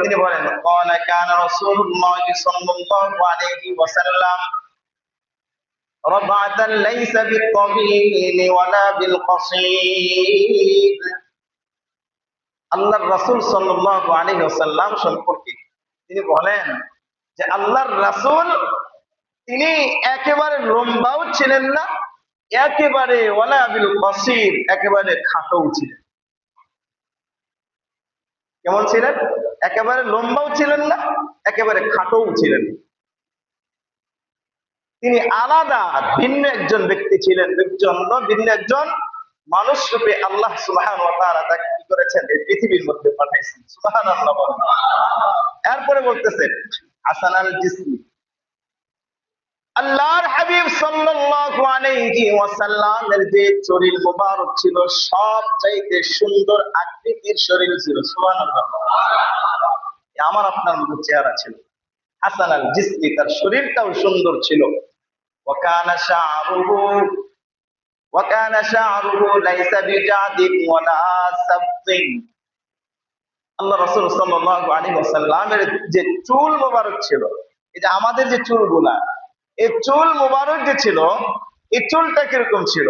তিনি বলেন قال كان رسول الله صلى الله عليه وسلم ربعة ليس بالطويل ولا بالقصير আল্লাহর রাসূল সাল্লাল্লাহু আলাইহি ওয়াসাল্লাম সম্পর্কে তিনি বলেন যে আল্লাহর রাসূল তিনি একেবারে লম্বাও ছিলেন না একেবারে ওয়ালা বিল কসির একেবারে খাটোও ছিলেন কেমন ছিলেন? একেবারে লম্বাও ছিলেন না, একেবারে খাটোও ছিলেন। তিনি আলাদা, ভিন্ন একজন ব্যক্তি ছিলেন জন্য ভিন্ন একজন মানুষ রূপে আল্লাহ সুবাহান তাকে কি করেছেন? এই পৃথিবীর মধ্যে পাঠাইছেন। সুবাহান। এরপরে বলতেছেন হাসান আল জিসমি। আল্লাহর হাবিব সাল্লাল্লাহু আলাইহি ওয়াসাল্লামের যে শরীর মোবারক ছিল সব চাইতে সুন্দর আকৃতির শরীর ছিল। সুবহানাল্লাহ। আমার আপনার মতো চেহারা ছিল। হাসান আল জিসমি তার শরীরটাও সুন্দর ছিল। ওয়াকানা ওয়াকানা লাইসা বিজাদিন ওয়ালা সাবতিন। আল্লাহ রাসূল সাল্লাল্লাহু আলাইহি ওয়াসাল্লামের যে চুল মোবারক ছিল যে আমাদের যে চুলগুলা এই চুল মোবারক যে ছিল এই চুলটা কীরকম ছিল?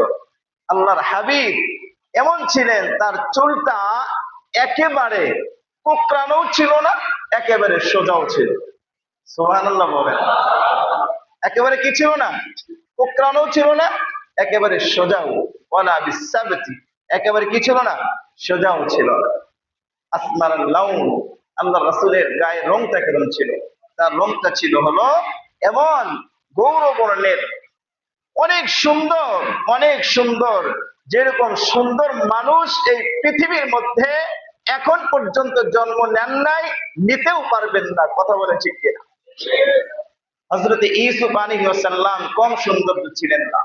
আল্লাহর হাবিব এমন ছিলেন, তার চুলটা একেবারে কোকড়ানো ছিল না, একেবারে সোজাও ছিল। সুবহানাল্লাহ বলেন। একেবারে কি ছিল না? কোকড়ানো ছিল না, একেবারে সোজাও। ওয়ালা বিসাবতি, একেবারে কি ছিল না? সোজাও ছিল। না আসমার লাউন আল্লাহ রাসূলের গায়ের রংটা কেমন ছিল? তার রংটা ছিল হলো এমন গৌর বর্ণের অনেক সুন্দর অনেক সুন্দর, যেরকম সুন্দর মানুষ এই পৃথিবীর মধ্যে এখন পর্যন্ত জন্ম নেন নাই, নিতেও পারবেন না, কথা বলে ঠিক কিনা? হজরত ইসুফ সাল্লাম কম সুন্দর ছিলেন না।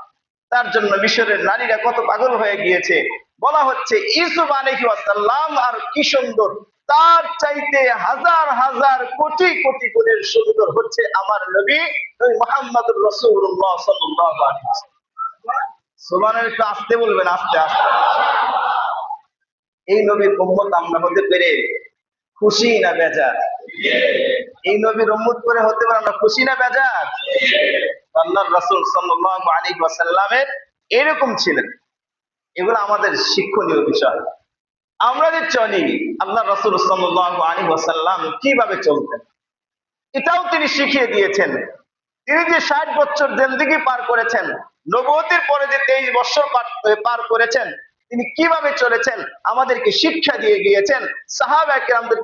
তার জন্য মিশরের নারীরা কত পাগল হয়ে গিয়েছে। বলা হচ্ছে ইসুফ আলী সাল্লাম আর কি সুন্দর। তার চাইতে হাজার হাজার কোটি কোটি গুণের সুন্দর হচ্ছে আমার নবী নবী মোহাম্মদুর রসুল্লাহ আলাইহি একটু আসতে বলবেন, আস্তে আস্তে। এই নবীর উম্মত আমরা হতে পেরে খুশি না বেজার? এই নবীর উম্মত করে হতে পারে আমরা খুশি না বেজার? আল্লাহর রাসূল সাল্লাল্লাহু আলাইহি ওয়াসাল্লামের এরকম ছিলেন। এগুলো আমাদের শিক্ষণীয় বিষয়। আমরা যে চলি আল্লাহ রাসূল আলাইহি ওয়াসাল্লাম কীভাবে চলতেন। এটাও তিনি শিখিয়ে দিয়েছেন। তিনি যে ষাট বছর জিন্দিগি পার করেছেন নবতির পরে যে তেইশ বছর পার- করেছেন, তিনি কীভাবে চলেছেন, আমাদেরকে শিক্ষা দিয়ে গিয়েছেন, সাহাবা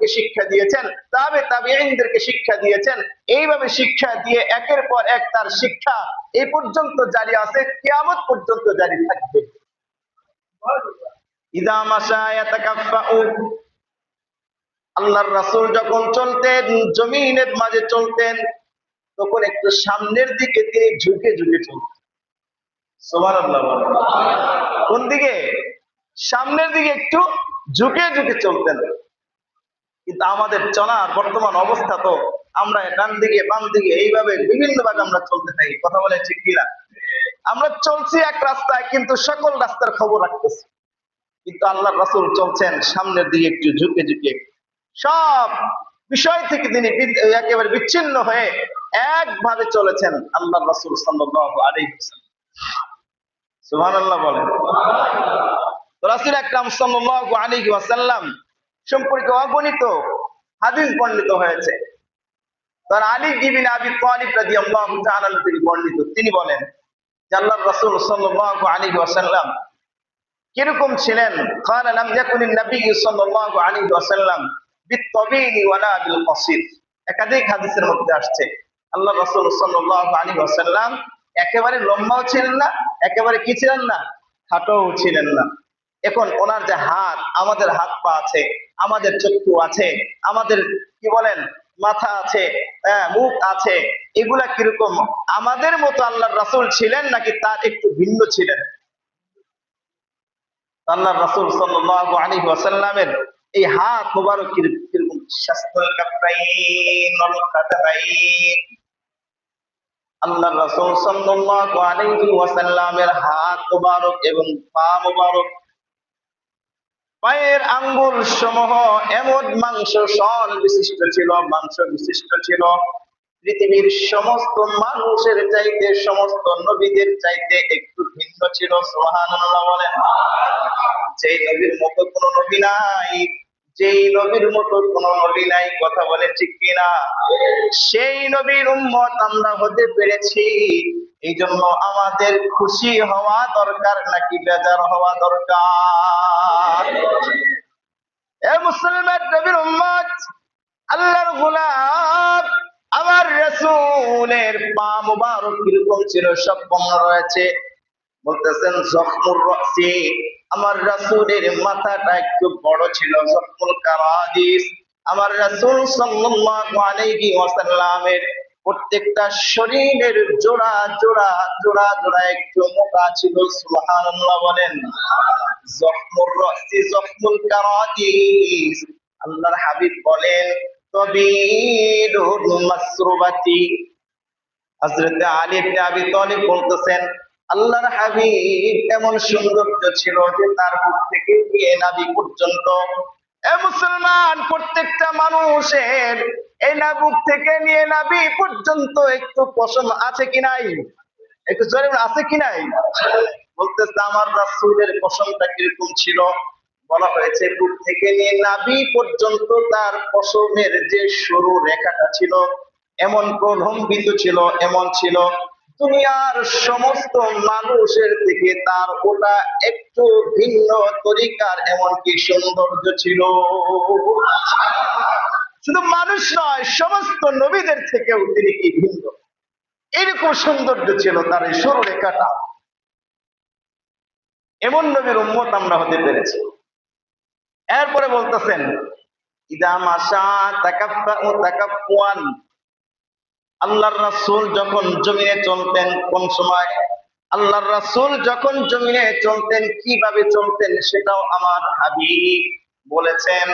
শিক্ষা দিয়েছেন, তাবে তাবিঈনদেরকে শিক্ষা দিয়েছেন, এইভাবে শিক্ষা দিয়ে একের পর এক তার শিক্ষা এই পর্যন্ত জারি আছে, কিয়ামত পর্যন্ত জারি থাকবে। ইদা মাসা ইয়াতাকাফাউ আল্লাহর রাসূল যখন চলতেন, জমিনের মাঝে চলতেন, তখন একটু সামনের দিকে তিনি ঝুঁকে ঝুঁকে চলতেন। সুবহানাল্লাহ। কোন দিকে? সামনের দিকে একটু ঝুঁকে ঝুঁকে চলতেন। কিন্তু আমাদের চলার বর্তমান অবস্থা তো, আমরা ডান দিকে, বাম দিকে, এইভাবে বিভিন্ন ভাবে আমরা চলতে থাকি। কথা বলে ঠিক কিনা? আমরা চলছি এক রাস্তায়, কিন্তু সকল রাস্তার খবর রাখতেছি। কিন্তু আল্লাহ রাসূল চলছেন সামনের দিকে একটু ঝুঁকে ঝুঁকে। সব বিষয় থেকে তিনি একেবারে বিচ্ছিন্ন হয়ে একভাবে চলেছেন আল্লাহ রাসূল সাল্লাল্লাহু আলাইহি ওয়াসাল্লাম। সুবহানাল্লাহ বলেন। রাসূল সাল্লাল্লাহু আলাইহি ওয়াসাল্লাম সম্পর্কে অগণিত হাদিস বর্ণিত হয়েছে। তার আলী ইবনে আবি তালিব তাআলা আনহু থেকে বর্ণিত। তিনি বলেন যে রাসূল সাল্লাল্লাহু আলাইহি ওয়াসাল্লাম কিরকম ছিলেন قال لم يكن النبي صلى الله عليه وسلم بالطويل ولا بالقصير একাধিক হাদিসের মধ্যে আসছে আল্লাহ রাসূল সাল্লাল্লাহু আলাইহি ওয়াসাল্লাম একেবারে লম্বাও ছিলেন না একেবারে কি ছিলেন না খাটোও ছিলেন না এখন ওনার যে হাত আমাদের হাত পা আছে আমাদের চক্ষু আছে আমাদের কি বলেন মাথা আছে হ্যাঁ, মুখ আছে এগুলা কিরকম আমাদের মতো আল্লাহর রাসূল ছিলেন নাকি তার একটু ভিন্ন ছিলেন আল্লাহ রাসূল আলাইহি ওয়াসাল্লামের এই হাত মোবারক কীরকম? আল্লাহ সাল্লাল্লাহু আলাইহি ওয়াসাল্লামের হাত মোবারক এবং পা মোবারক, পায়ের আঙ্গুল সমূহ এমন মাংস সল বিশিষ্ট ছিল, মাংস বিশিষ্ট ছিল। পৃথিবীর সমস্ত মানুষের চাইতে, সমস্ত নবীদের চাইতে একটু ভিন্ন ছিল সোহানুল্লাহ বলেন। যেই নবীর মতো কোন নবী নাই, যেই নবীর মতো কোন নবী নাই, কথা বলে ঠিক কিনা? সেই নবীর উম্মত আমরা হতে পেরেছি। এই জন্য আমাদের খুশি হওয়া দরকার নাকি বেজার হওয়া দরকার? এ মুসলমান নবীর উম্মত, আল্লাহর গোলাপ আমার রসুলের পা মুবারক কীরকম ছিল, সব বর্ণনা রয়েছে। বলতেছেন, জখমুর রসি। আমার রাসূলের মাথাটা একটু বড় ছিল জখমুল কারাদিস আমার রাসূল সাল্লাল্লাহু আলাইহি ওয়াসাল্লামের প্রত্যেকটা শরীরের জোড়া জোড়া জোড়া জোড়া একটু মোটা ছিল, সুবহানাল্লাহ বলেন। জখমুর রসি জখমুল কারাদিস আল্লাহর হাবিব বলেন, তবিরুল মাসরুবাতি। হযরত আলী ইবনে আবি তালিব বলতেছেন আল্লাহর হাবিব এমন সৌন্দর্য ছিল যে তার বুক থেকে নিয়ে নাভি পর্যন্ত, এ মুসলমান, প্রত্যেকটা মানুষের এই না বুক থেকে নিয়ে নাভি পর্যন্ত একটু পশম আছে কি নাই? একটু জোরে আছে কি নাই? বলতেছে, আমার রাসূলের পশমটা কীরকম ছিল? বলা হয়েছে বুক থেকে নিয়ে নাবি পর্যন্ত তার পশমের যে সরু রেখাটা ছিল, এমন প্রলম্বিত ছিল, এমন ছিল দুনিয়ার সমস্ত মানুষের থেকে তার ওটা একটু ভিন্ন তরিকার, এমনকি সৌন্দর্য ছিল। শুধু মানুষ নয়, সমস্ত নবীদের থেকেও তিনি কি ভিন্ন? এরকম সৌন্দর্য ছিল তার এই সরু রেখাটা এমন নবীর উম্মত আমরা হতে পেরেছি। এরপরে বলতেছেন, ইদা মাসা তাকাফা ও তাকাফুয়ান আল্লাহর রাসূল যখন জমিনে চলতেন কোন সময়? আল্লাহর রাসূল যখন জমিনে চলতেন, কীভাবে চলতেন সেটাও আমার হাবিব বলেছেন।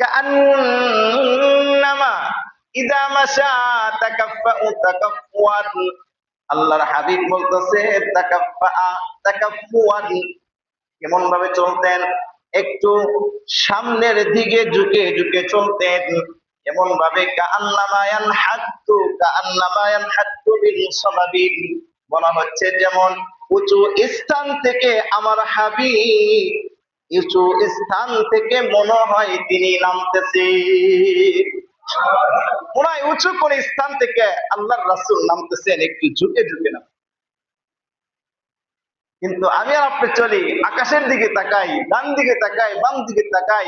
কাআন্নামা ইদা মাশা আল্লাহর হাবিব বলতেছে কেমন ভাবে চলতেন? একটু সামনের দিকে ঝুঁকে ঝুঁকে চলতেন। এমন ভাবে কান্নামায়ান হাত্তু কান্নামায়ান হাত্তু বিল সাবাবিল বলা হচ্ছে যেমন, উঁচু স্থান থেকে আমার হাবি উঁচু স্থান থেকে মনে হয় তিনি নামতেছে। হয় উঁচু কোন স্থান থেকে আল্লাহর রাসূল নামতেছেন, একটু ঝুঁকে ঝুঁকে নাম কিন্তু আমি আর আপনি চলি, আকাশের দিকে তাকাই, ডান দিকে তাকাই, বাম দিকে তাকাই,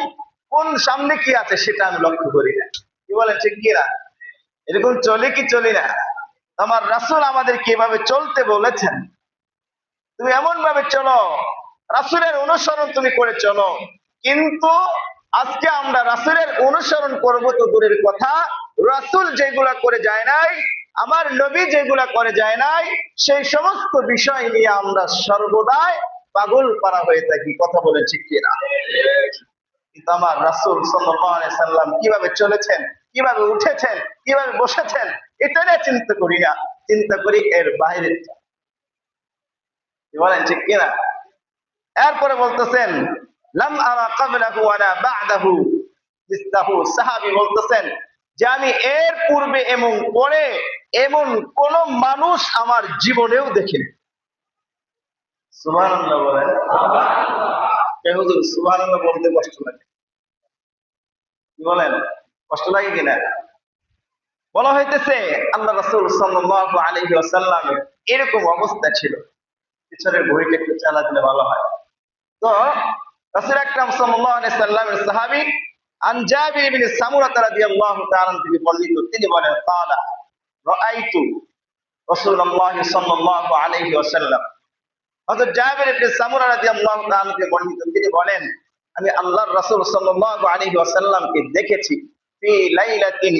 কোন সামনে কি আছে সেটা আমি লক্ষ্য করি না। কি বলেন, ঠিক কি না? এরকম চলে কি চলি না? আমার রাসূল আমাদের কীভাবে চলতে বলেছেন। তুমি এমন ভাবে চলো, রাসূলের অনুসরণ তুমি করে চলো। কিন্তু আজকে আমরা রাসূলের অনুসরণ করব তো দূরের কথা, রাসূল যেগুলা করে যায় নাই আমার নবী যেগুলা করে যায় নাই, সেই সমস্ত বিষয় নিয়ে আমরা সর্বদাই পাগল পারা হয়ে থাকি। কথা বলে ঠিক কিনা? কিন্তু আমার রাসূল সাল্লাম কীভাবে চলেছেন, কীভাবে উঠেছেন, কীভাবে বসেছেন, এটা নিয়ে চিন্তা করি না। চিন্তা করি এর বাইরে বলেন ঠিক কিনা? এরপরে বলতেছেন, লাম আরা ক্বাবলাহু ওয়ালা বা'দাহু মিসলাহু সাহাবী বলতেছেন যে আমি এর পূর্বে এবং পরে এমন কোন মানুষ আমার জীবনেও দেখিনি। ওয়াসাল্লামের এরকম অবস্থা ছিল। পিছনের ঘড়িটা একটু চালা দিলে ভালো হয়। তো রাসূল আকরাম সাল্লামের সাহাবী আন জাবির ইবনে তিনি বলেন ক্বালা রাআইতু জাবির ইবনে সামুরা রাদিয়াল্লাহু তাআলা বর্ণিত, তিনি বলেন, আমি আল্লাহর রাসূল সাল্লাল্লাহু আলাইহি দেখেছি, ফি লাইলাতিন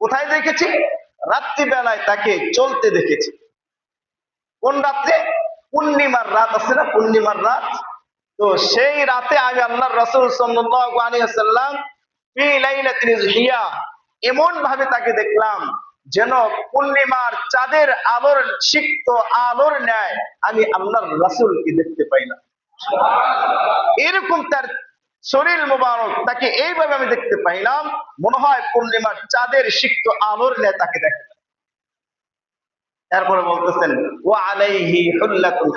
কোথায় দেখেছি? তাকে চলতে দেখেছি। কোন রাত্রে? পূর্ণিমার রাত আছে না? পূর্ণিমার রাত? তো সেই রাতে আমি আল্লাহর রাসূল ইজহিয়া এমন ভাবে তাকে দেখলাম যেন পূর্ণিমার চাঁদের আলোর, সিক্ত আলোর ন্যায় আমি আল্লাহর রাসূলকে দেখতে পাই না এরকম তার শরীর মোবারক তাকে এইভাবে আমি দেখতে পাইলাম, মনে হয় পূর্ণিমার চাঁদের, সিক্ত আলোর ন্যায় তাকে দেখে তারপরে বলতেছেন ও আলাইহি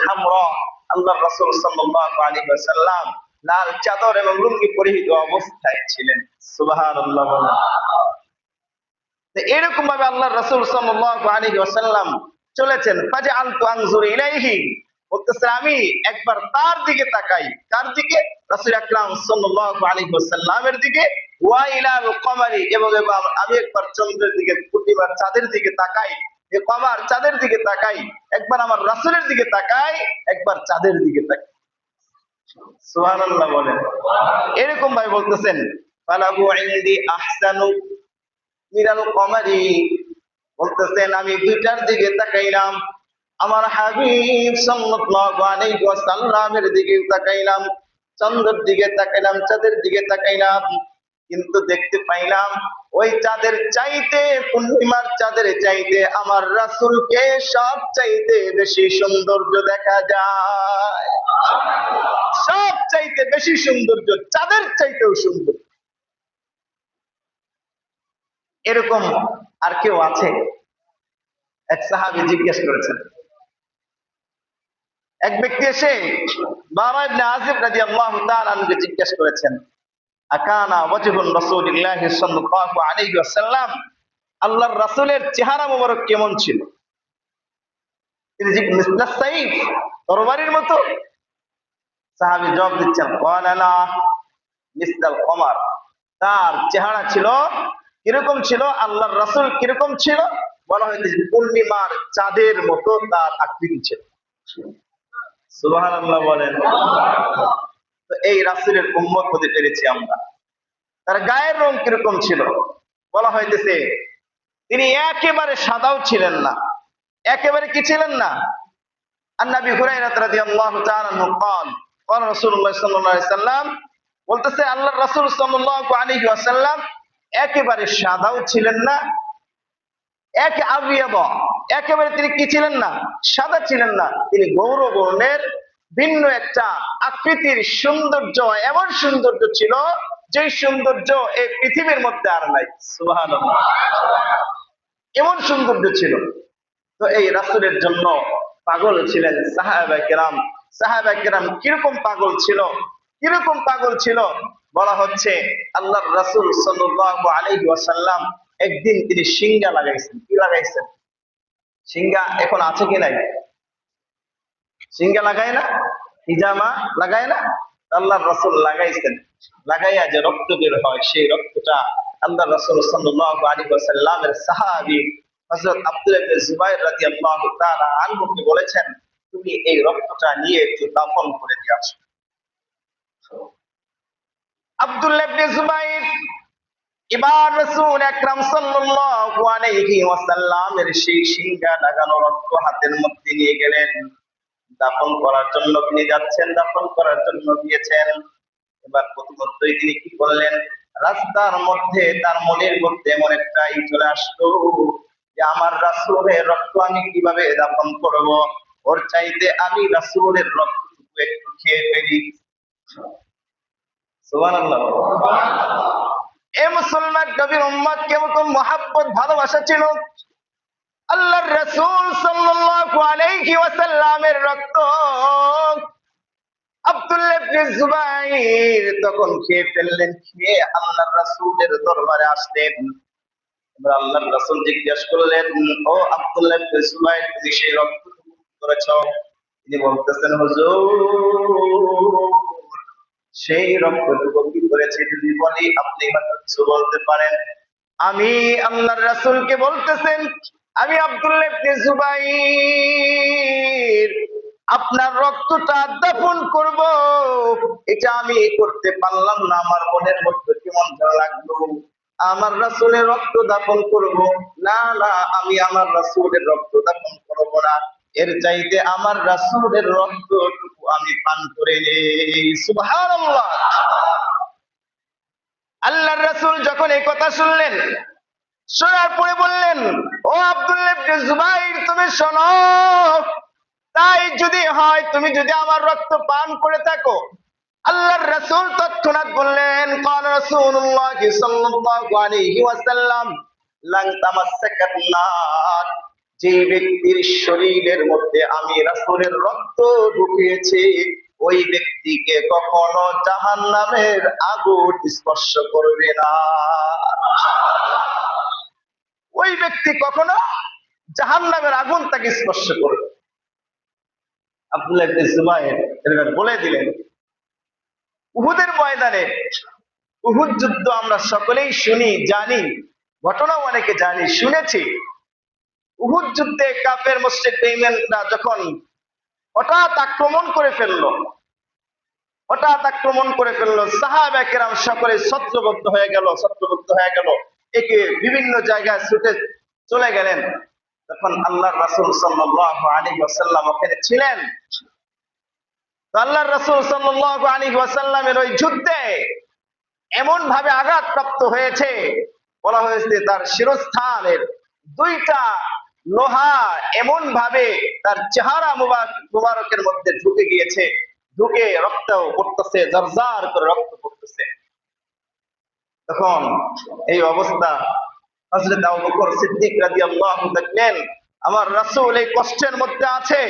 হামরা। আল্লাহ রাসূল সাল্লাল্লাহু আলাইহি ওয়াসাল্লাম লাল চাদর এবং লুঙ্গি পরিহিত অবস্থায় ছিলেন। সুবহানাল্লাহ এরকম ভাবে আল্লাহ রাসূল সাল্লাল্লাহু আলাইহি ওয়াসাল্লাম চলেছেন। ফাজা আলতু আনজুর ইলাইহি। বলতেছে, আমি একবার তার দিকে তাকাই। কার দিকে? রাসূল আকরাম সাল্লাল্লাহু আলাইহি ওয়াসাল্লামের দিকে। ওয়া ইলাল কমারি এবং আমি একবার চন্দ্রের দিকে পূর্ণিমার চাঁদের দিকে তাকাই। এ কমার চাঁদের দিকে তাকাই, একবার আমার রাসূলের দিকে তাকাই, একবার চাঁদের দিকে তাকাই। বলেন। এরকম ভাই বলতেছেন ইনদি আহসানু মিনাল কমারি। বলতেছেন, আমি দুইটার দিকে তাকাইলাম, আমার হাবিব সাল্লাল্লাহু আলাইহি ওয়াসাল্লামের দিকে তাকাইলাম, চন্দ্রের দিকে তাকাইলাম, চাঁদের দিকে তাকাইলাম কিন্তু দেখতে পাইলাম, ওই চাঁদের চাইতে, পূর্ণিমার চাঁদের চাইতে আমার রাসূলকে সব চাইতে বেশি সৌন্দর্য দেখা যায়। সব চাইতে বেশি সৌন্দর্য, চাঁদের চাইতেও সুন্দর। এরকম আর কেউ আছে? এক সাহাবি জিজ্ঞেস করেছেন। এক ব্যক্তি এসে বাবা রাদিয়াল্লাহু তাআলা আনহুকে জিজ্ঞেস করেছেন আকানা ওয়াজহুন রাসূলিল্লাহি সাল্লাল্লাহু আলাইহি ওয়াসাল্লাম। আল্লাহর রাসূলের চেহারা মোবারক কেমন ছিল? তিনি মিসলাস সাইফ, তরবারির মতো। সাহাবী জবাব দিচ্ছেন, ক্বালা মিসলাল কমার। তার চেহারা ছিল কীরকম ছিল? আল্লাহর রাসূল কীরকম ছিল? বলা হয়েছে যে পূর্ণিমার চাঁদের মতো তার আকৃতি ছিল। সুবহানাল্লাহ বলেন। তো এই রাসূলের উম্মত হতে পেরেছি আমরা তার গায়ের রং কিরকম ছিল বলা হইতেছে তিনি একেবারে সাদাও ছিলেন না একেবারে কি ছিলেন না আন্নাবি হুরাইরা রাদিয়াল্লাহু তাআলা আনহু قال قال رسول الله صلى الله عليه وسلم বলতেছে আল্লাহর রাসূল সাল্লাল্লাহু আলাইহি ওয়াসাল্লাম একেবারে সাদাও ছিলেন না এক আবিয়াদ একেবারে তিনি কি ছিলেন না সাদা ছিলেন না তিনি গৌর বর্ণের ভিন্ন একটা আকৃতির সৌন্দর্য, এমন সৌন্দর্য ছিল যে সৌন্দর্য এই পৃথিবীর মধ্যে আর নাই। এমন সৌন্দর্য ছিল। তো এই রাসূলের জন্য পাগল ছিলেন সাহাবা কেরাম। সাহাবা কেরাম কীরকম পাগল ছিল? কীরকম পাগল ছিল? বলা হচ্ছে আল্লাহ রাসূল সাল্লাল্লাহু আলাইহি ওয়াসাল্লাম একদিন তিনি সিঙ্গা লাগাইছেন। কি লাগাইছেন? সিঙ্গা এখন আছে কি নাই? সিঙ্গা লাগায় না, হিজামা লাগায় না আল্লাহর রাসূল লাগাইছেন। লাগাইয়া যে রক্ত বের হয়, সেই রক্তটা আল্লাহ রাসূল আলাইহি ওয়াসাল্লামের সাহাবী হযরত আব্দুল্লাহ ইবনে জুবাইর রাদিয়াল্লাহু তাআলা আনহুকে বলেছেন, তুমি এই রক্তটা নিয়ে একটু দাফন করে আব্দুল্লাহ জুবাইর এবার রাসূল আকরাম সাল্লাল্লাহু আলাইহি ওয়াসাল্লামের সেই সিঙ্গা লাগানো রক্ত হাতের মধ্যে নিয়ে গেলেন। দাফন করার জন্য তিনি যাচ্ছেন, দাফন করার জন্য গিয়েছেন। এবার প্রতিমধ্যই তিনি কি করলেন রাস্তার মধ্যে, তার মনের মধ্যে এমন একটা ই চলে আসলো যে আমার রাসূলের রক্ত আমি কীভাবে দাফন করব? ওর চাইতে আমি রাসূলের রক্তটুকু একটু খেয়ে ফেলি। এ মুসলমান কবির উম্মত কেমন মহাব্বত, ভালোবাসা ছিল? আল্লাহর রাসূল সাল্লাল্লাহু আলাইহি ওয়াসাল্লামের রক্ত সেই রক্ত রক্তটুকু কি করেছে। যদি বলি আপনি কিছু বলতে পারেন। আমি আল্লাহর রাসূলকে বলতেছেন আমি আব্দুল্লাহ জুবাইর। আপনার রক্তটা দাফন করব। এটা আমি করতে পারলাম না, আমার মনের মধ্যে কেমন লাগল। আমার রাসূলের রক্ত দাপন করব। না না, আমি আমার রাসূলের রক্ত দাফন করব না। এর চাইতে আমার রাসূলের রক্তটুকু আমি পান করে নেই। সুবহানাল্লাহ। আল্লাহর রাসূল যখন এই কথা শুনলেন শোনার পরে বললেন ও ও আব্দুল্লাহ ইবনে জুবাইর তুমি শোনো তাই যদি হয় তুমি যদি আমার রক্ত পান করে থাকো আল্লাহর রাসূল তৎক্ষণাৎ বললেন قال رسول الله صلى الله عليه وسلم لن تمسك النار যে ব্যক্তির শরীরের মধ্যে আমি রাসূলের রক্ত ঢুকিয়েছি ওই ব্যক্তিকে কখনো জাহান্নামের আগুন স্পর্শ করবে না ওই ব্যক্তি কখনো জাহান্নামের আগুন তাকে স্পর্শ করবে বলে দিলেন, উহুদের ময়দানে উহুদ যুদ্ধ আমরা সকলেই শুনি, জানি, ঘটনাও অনেকে জানি, শুনেছি। উহুদ যুদ্ধে মসজিদ বেইমানরা যখন হঠাৎ আক্রমণ করে ফেলল, হঠাৎ আক্রমণ করে ফেলল সাহাবা কেরাম সকলে ছত্রবদ্ধ হয়ে গেল, ছত্রবদ্ধ হয়ে গেল। একে বিভিন্ন জায়গায় ছুটে চলে গেলেন। তখন আল্লাহ রাসূল সাল্লাল্লাহু আলাইহি ওয়াসাল্লাম ওখানে ছিলেন। আল্লাহ রাসূল সাল্লাল্লাহু আলাইহি ওয়াসাল্লামের ওই যুদ্ধে এমন ভাবে আঘাতপ্রাপ্ত হয়েছে, বলা হয়েছে তার শিরস্থানের দুইটা লোহা এমন ভাবে তার চেহারা মুবারক মুবারকের মধ্যে ঢুকে গিয়েছে। ঢুকে রক্ত পড়তেছে জর্জার করে রক্ত পড়তেছে। তখন এই অবস্থা হযরত আবু বকর সিদ্দিক রাদিয়াল্লাহু দেখলেন আমার রাসূল এই কষ্টের মধ্যে আছে,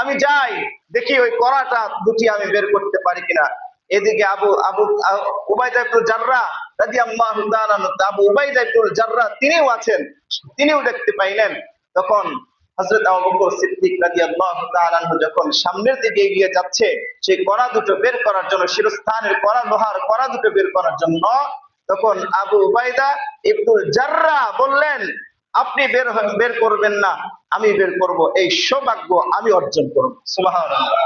আমি যাই, দেখি ওই করাটা দুটি আমি বের করতে পারি কিনা। এদিকে আবু আবু উবাইদা ইবনে জাররাহ রাদিয়াল্লাহু তাআলা আবু উবাইদা ইবনে জাররাহ তিনিও আছেন, তিনিও দেখতে পাইলেন। তখন হযরত আবু বকর সিদ্দিক রাদিয়াল্লাহু তাআলা যখন সামনের দিকে এগিয়ে যাচ্ছে, সেই কড়া দুটো বের করার জন্য, শিরস্থানের কড়া লোহার কড়া দুটো বের করার জন্য তখন আবু উবাইদা ইবনুল জাররা বললেন, আপনি বের বের করবেন না, আমি বের করব, এই সৌভাগ্য আমি অর্জন করব। সুবহানাল্লাহ।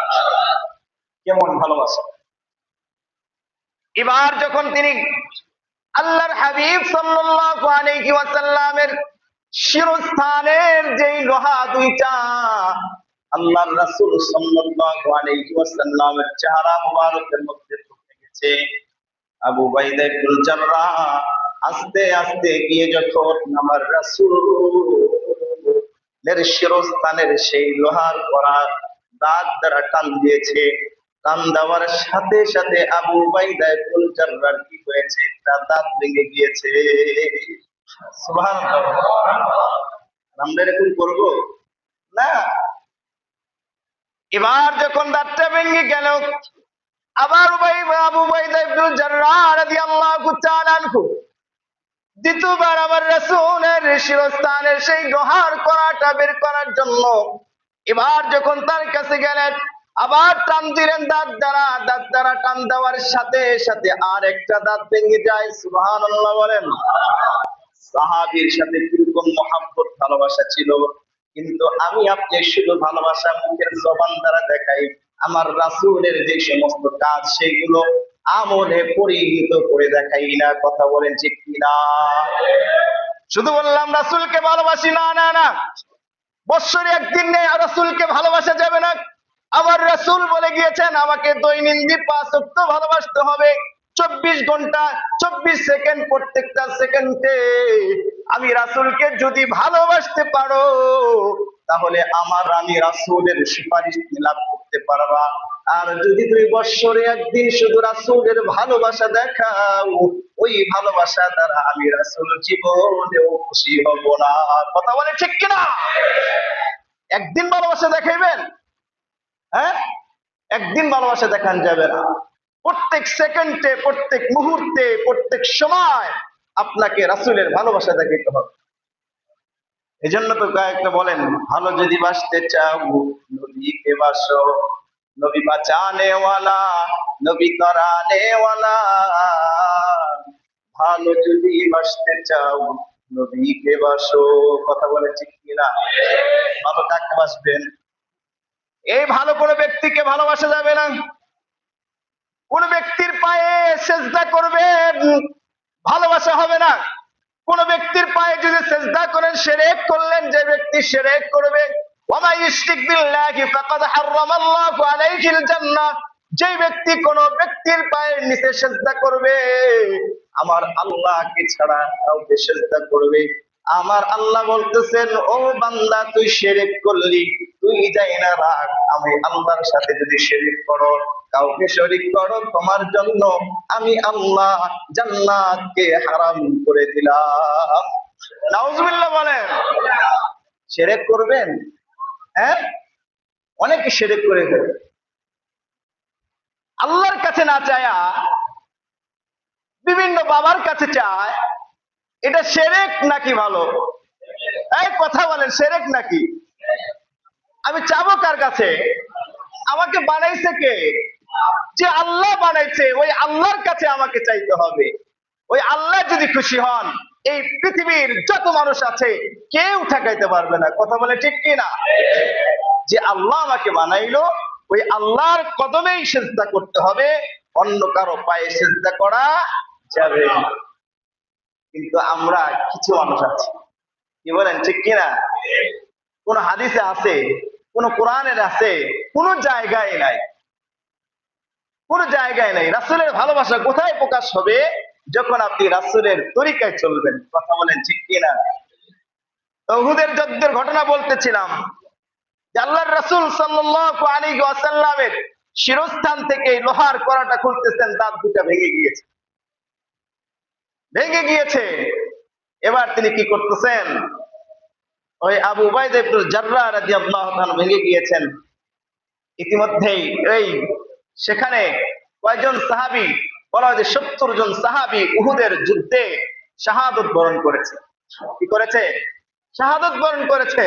কেমন ভালোবাসা। এবার যখন তিনি আল্লাহর হাবিব সাল্লাল্লাহু আলাইহি ওয়াসাল্লামের শিরস্থানের যেই লোহা দুইটা, আল্লাহর রাসূল সাল্লাল্লাহু আলাইহি ওয়াসাল্লামের চেহারা মুবারকের মধ্যে ঢুকে গেছে। আবু বাইদা ইবনুল জাররাহ আস্তে আস্তে গিয়ে যখন আমার রাসূলের শিরস্থানের সেই লোহার করা দাঁত দ্বারা টান দিয়েছে, টান দেওয়ার সাথে সাথে আবু বাইদা ইবনুল জাররার কি হয়েছে? তার দাঁত ভেঙে গিয়েছে। আমরা এরকম করব? না। এবার যখন দাঁতটা ভেঙে গেল আবার আবু দ্বিতীয়বার আমার রাসূলের শিরস্থানের সেই লোহার কড়াটা বের করার জন্য এবার যখন তার কাছে গেলেন, আবার টান দিলেন দাঁত দ্বারা দাঁত দ্বারা টান দেওয়ার সাথে সাথে আর একটা দাঁত ভেঙে যায় বলেন। সাহাবীর সাথে কীরকম মহাব্বত, ভালোবাসা ছিল। কিন্তু আমি আপনি শুধু ভালোবাসা মুখের জবান দ্বারা দেখাই। আমার রাসূলের যে সমস্ত কাজ, সেগুলো আমলে পরিণত করে দেখাই না। কথা বলেন ঠিক কিনা? শুধু বললাম, রাসূলকে ভালোবাসি? না না না। বৎসরে একদিন নেই রাসূলকে ভালোবাসা যাবে না। আমার রাসূল বলে গিয়েছেন, আমাকে দৈনন্দিন পাঁচ ভালোবাসতে হবে। চব্বিশ ঘণ্টা, চব্বিশ সেকেন্ড, প্রত্যেকটা সেকেন্ডে। আমি রাসূলকে যদি ভালোবাসতে পারো তাহলে আমার আমি রাসূলের সুপারিশ লাভ করতে পারবা। আর যদি তুমি বৎসরে একদিন শুধু রাসূলের ভালোবাসা দেখাও, ওই ভালোবাসা দ্বারা আমি রাসূল জীবনেও খুশি হব না। কথা বলে ঠিক কিনা? একদিন ভালোবাসা দেখাইবেন? হ্যাঁ? একদিন ভালোবাসা দেখান যাবে না। প্রত্যেক সেকেন্ডে, প্রত্যেক মুহূর্তে, প্রত্যেক সময় আপনাকে রাসূলের ভালোবাসা দেখাইতে হবে। এই জন্য তো গায়কটা বলেন, ভালো যদি বাসতে চাও নবীকে বাসো। নবী বাঁচানে ওয়ালা নবী করানে ওয়ালা ভালো যদি বাসতে চাও নবীকে বাসো। কথা বলে ঠিক কিনা ভালো কাকে বাসবেন এই ভালো কোনো ব্যক্তিকে ভালোবাসা যাবে না। কোন ব্যক্তির পায়ে সেজদা করবেন, ভালোবাসা হবে না। কোন ব্যক্তির পায়ে যদি সেজদা করেন, সেরেক করলেন, যে ব্যক্তি সেরেক করবে যে ব্যক্তি কোন ব্যক্তির পায়ের নিচে সেজদা করবে, আমার আল্লাহকে ছাড়া কাউকে সেজদা করবে। আমার আল্লাহ বলতেছেন, ও বান্দা, তুই শিরিক করলি, তুই যাই না রাখ আমি আল্লাহর সাথে যদি শিরিক করো কাউকে শরিক করো, তোমার জন্য আমি আল্লাহ জান্নাতকে হারাম করে দিলাম। নাউজুবিল্লাহ বলেন। শিরিক করবেন? হ্যাঁ? অনেকে শিরিক করে ফেলে আল্লাহর কাছে না চায়া, বিভিন্ন বাবার কাছে চায়, এটা সেরেক নাকি ভালো? এই, কথা বলেন, সেরেক নাকি? আমি চাবো কার কাছে? আমাকে বানাইছে কে? যে আল্লাহ বানাইছে, ওই আল্লাহর কাছে আমাকে চাইতে হবে। ওই আল্লাহ যদি খুশি হন, এই পৃথিবীর যত মানুষ আছে, কেউ ঠেকাইতে পারবে না। কথা বলে ঠিক কি না যে আল্লাহ আমাকে বানাইলো, ওই আল্লাহর কদমেই সেজদা করতে হবে, অন্য কারও পায়ে সেজদা করা যাবে কিন্তু আমরা কিছু মানুষ আছি। কি বলেন, ঠিক কিনা? কোন হাদিসে আছে, কোন কোরআনের আছে, কোন জায়গায় নাই। কোন জায়গায় নাই। রাসুলের ভালোবাসা কোথায় প্রকাশ হবে? যখন আপনি রাসুলের তরিকায় চলবেন, কথা বলেন ঠিক কিনা? তহুদের যুদ্ধের ঘটনা বলতেছিলাম আল্লাহর রাসূল সাল্লাল্লাহু আলাইহি ওয়াসাল্লামের শিরস্থান থেকে লোহার কড়াটা খুলতেছেন, দাঁত দুটা ভেঙে গিয়েছে। ভেঙে গিয়েছে। এবার তিনি কি করতেছেন? ওই আবু উবাইদ ইবনুল জাররাহ রাদিয়াল্লাহু তাআলা ভেঙে গিয়েছেন। ইতিমধ্যেই এই সেখানে কয়জন সাহাবি? বলা হয় যে সত্তর জন সাহাবী উহুদের যুদ্ধে শাহাদত বরণ করেছে। কি করেছে? শাহাদত বরণ করেছে।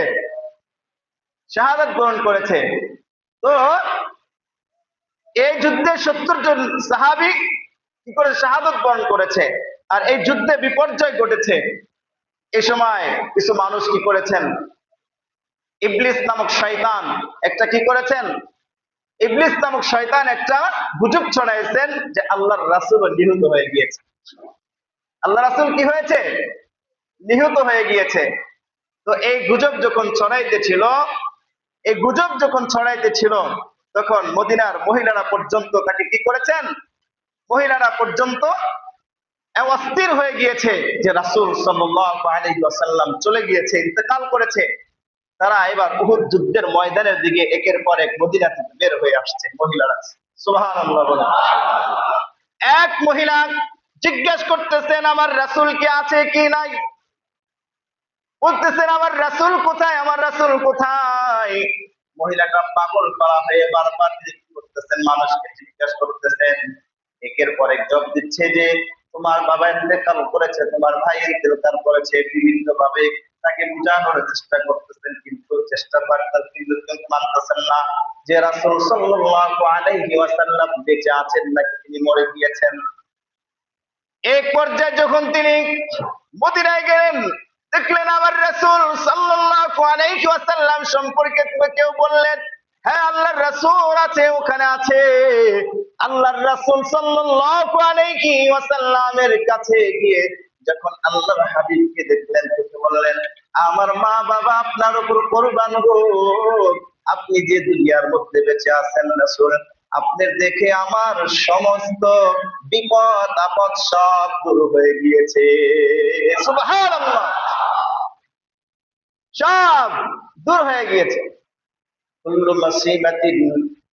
শাহাদত বরণ করেছে। তো এই যুদ্ধে সত্তর জন সাহাবি কি করে শাহাদত বরণ করেছে? আর এই যুদ্ধে বিপর্যয় ঘটেছে। এ সময় কিছু মানুষ কি করেছেন? ইবলিস নামক শয়তান একটা কি করেছেন? ইবলিস নামক শয়তান একটা গুজব ছড়াইছেন যে আল্লাহর রাসূল নিহত হয়ে গিয়েছে। আল্লাহ রাসূল কি হয়েছে? নিহত হয়ে গিয়েছে। তো এই গুজব যখন ছড়াইতেছিল, এই গুজব যখন ছড়াইতেছিল, তখন মদিনার মহিলারা পর্যন্ত তাকে কি করেছেন? মহিলারা পর্যন্ত অস্থির হয়ে গিয়েছে যে রাসূল ওয়াসাল্লাম চলে গিয়েছে, ইন্তেকাল করেছে। তারা এবার উহুদ যুদ্ধের ময়দানের দিকে একের পর এক মদিনা থেকে বের হয়ে আসছে, মহিলারা। সুবহানাল্লাহ বলে এক মহিলা জিজ্ঞেস করতেছেন, আমার রাসূল কি আছে কি নাই? বলতেছেন, আমার রাসূল কোথায়? আমার রাসূল কোথায়? মহিলাটা পাগল করা হয়ে বারবার করতেছেন, মানুষকে জিজ্ঞাসা করতেছেন। একের পর এক জব দিচ্ছে যে, তোমার বাবা ইন্তেকাল করেছে, তোমার ভাই ইন্তেকাল করেছে। বিভিন্ন ভাবে তাকে বোঝানোর চেষ্টা করতেছেন। চেষ্টা করতেন কিন্তু মানতেছেন না। যে রাসূল সাল্লাল্লাহু আলাইহি ওয়াসাল্লাম বেঁচে আছেন নাকি তিনি মরে গিয়েছেন। এক পর্যায়ে যখন তিনি মদিনায় গেলেন, দেখলেন আমার রাসূল সাল্লাল্লাহু আলাইহি ওয়াসাল্লাম সম্পর্কে কেউ বললেন হ্যাঁ আল্লাহর রাসূল আছে, ওখানে আছে। আল্লাহর রাসূল সাল্লাল্লাহু আলাইহি ওয়াসাল্লামের কাছে গিয়ে যখন আল্লাহর হাবিবকে দেখলেন দেখে বললেন, আমার মা বাবা আপনার উপর কোরবান হোক আপনি যে দুনিয়ার মধ্যে বেঁচে আছেন রাসূল, আপনার দেখে আমার সমস্ত বিপদ, আপদ সব দূর হয়ে গিয়েছে। সুবহানাল্লাহ। সব দূর হয়ে গিয়েছে। কুল্লু মুসিবাতিন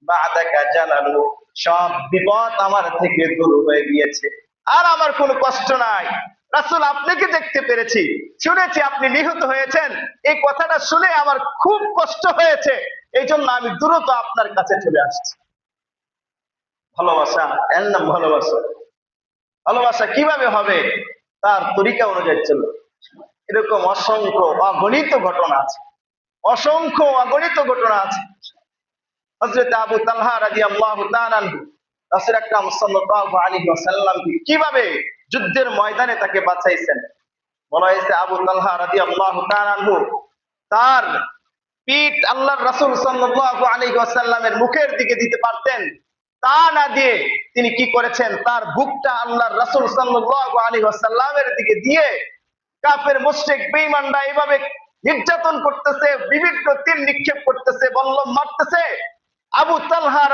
বাদাকা জানালু সব বিপদ আমার থেকে দূর হয়ে গিয়েছে। আর আমার কোনো কষ্ট নাই। রাসূল, আপনাকে দেখতে পেরেছি। শুনেছি আপনি নিহত হয়েছেন। এই কথাটা শুনে আমার খুব কষ্ট হয়েছে। এই জন্য আমি দ্রুত আপনার কাছে চলে আসছি। ভালোবাসা, এর নাম ভালোবাসা। ভালোবাসা কীভাবে হবে? তার তরিকা অনুযায়ী চলবে এরকম অসংখ্য অগণিত ঘটনা আছে। অসংখ্য অগণিত ঘটনা আছে। হযরত আবু তালহা তাআলা আনহু রাসূল আকরাম সাল্লাল্লাহু আলাইহি ওয়াসাল্লামকে কীভাবে যুদ্ধের ময়দানে তাকে বাঁচাইছেন। বলা হয়েছে আবু রাদিয়াল্লাহু তাআলা আনহু, তার পিঠ আল্লাহর রাসূল সাল্লাল্লাহু আলাইহি ওয়াসাল্লামের মুখের দিকে দিতে পারতেন, তা না দিয়ে তিনি কি করেছেন? তার বুকটা আল্লাহর রাসূল সাল্লাল্লাহু আলাইহি ওয়াসাল্লামের দিকে দিয়ে কাফের, মুশরিক, বেঈমানরা এইভাবে নির্যাতন করতেছে বিভিন্ন তীর নিক্ষেপ করতেছে, বল্লম মারতেছে। আবু তালহা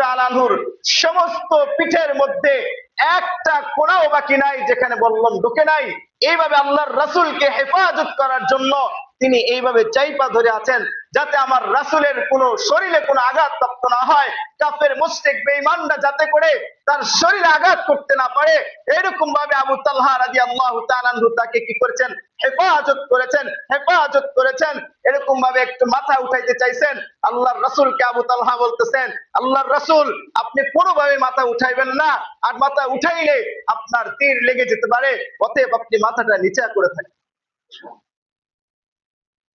তাআলা আনহুর সমস্ত পিঠের মধ্যে একটা কোনাও বাকি নাই, যেখানে বললাম ঢুকে নাই। এইভাবে আল্লাহর রাসুলকে হেফাজত করার জন্য তিনি এইভাবে চাইপা ধরে আছেন। যাতে আমার রাসূলের কোনো শরীরে কোনো আঘাত প্রাপ্ত না হয়, কাফের মুশরিক বেঈমানরা যাতে করে তার শরীরে আঘাত করতে না পারে এরকম ভাবে আবু তালহা রাদিয়াল্লাহু তাআলা আনহু তাকে কি করেছেন? হেফাজত করেছেন হেফাজত করেছেন। এরকম ভাবে একটু মাথা উঠাইতে চাইছেন। আল্লাহর রাসূলকে আবু তালহা বলতেছেন, আল্লাহর রাসূল, আপনি কোনোভাবে মাথা উঠাইবেন না। আর মাথা উঠাইলে আপনার তীর লেগে যেতে পারে, অতএব আপনি মাথাটা নিচে করে থাকেন।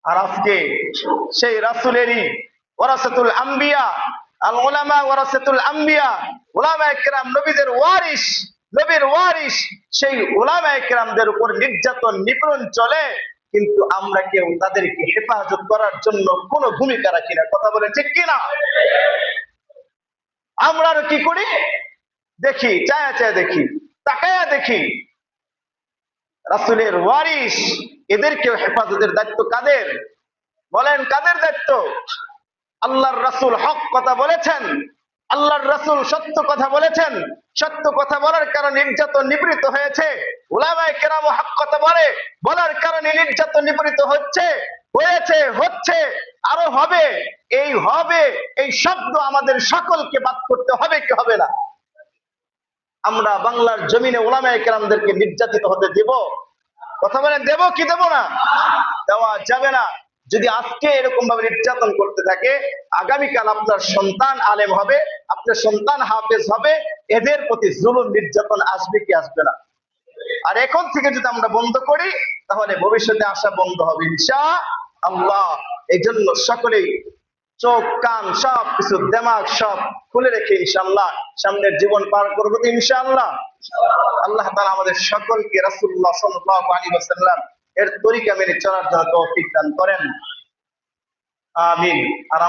আর আজকে সেই রাসূলেরই ওয়ারাসাতুল আম্বিয়া, আল উলামা ওয়ারাসাতুল আম্বিয়া, উলামা একরাম নবীদের ওয়ারিস নবীর ওয়ারিস সেই উলামা একরামদের উপর নির্যাতন, নিপীড়ন চলে। কিন্তু আমরা কেউ তাদেরকে হেফাজত করার জন্য কোনো ভূমিকা রাখি না। কথা বলে ঠিক কিনা? আমরা কি করি? দেখি, চায়া চায়া দেখি, তাকায়া দেখি। রাসূলের ওয়ারিস এদেরকেও হেফাজতের দায়িত্ব কাদের? বলেন, কাদের দায়িত্ব? আল্লাহর রাসূল হক কথা বলেছেন, আল্লাহর রাসূল সত্য কথা বলেছেন, সত্য কথা বলার কারণে নির্যাতন নিপীড়িত হয়েছে। উলামায়ে কেরাম হক কথা বলে, বলার কারণে নির্যাতন নিপীড়িত হচ্ছে, হয়েছে, হচ্ছে, আরও হবে, এই হবে, এই শব্দ আমাদের সকলকে বাদ করতে হবে কি হবে না? আমরা বাংলার জমিনে ওলামায় কেরামদেরকে নির্যাতিত হতে দেব কথা বলে, দেব কি দেব না? দেওয়া যাবে না। যদি আজকে এরকম ভাবে নির্যাতন করতে থাকে, আগামীকাল আপনার সন্তান আলেম হবে, আপনার সন্তান হাফেজ হবে, এদের প্রতি জুলুম, নির্যাতন আসবে কি আসবে না? আর এখন থেকে যদি আমরা বন্ধ করি, তাহলে ভবিষ্যতে আসা বন্ধ হবে ইনশা আল্লাহ এই জন্য সকলেই চোখ, কান সব কিছু দেমাগ সব খুলে রেখে ইনশাআল্লাহ সামনের জীবন পার করব তো ইনশাআল্লাহ। আল্লাহ তালা আমাদের সকলকে রাসুল্লাহ সাল্লাহ আলী ওসাল্লাম এর তরিকা মেনে চলার জন্য তৌফিক দান করেন। আমিন। আর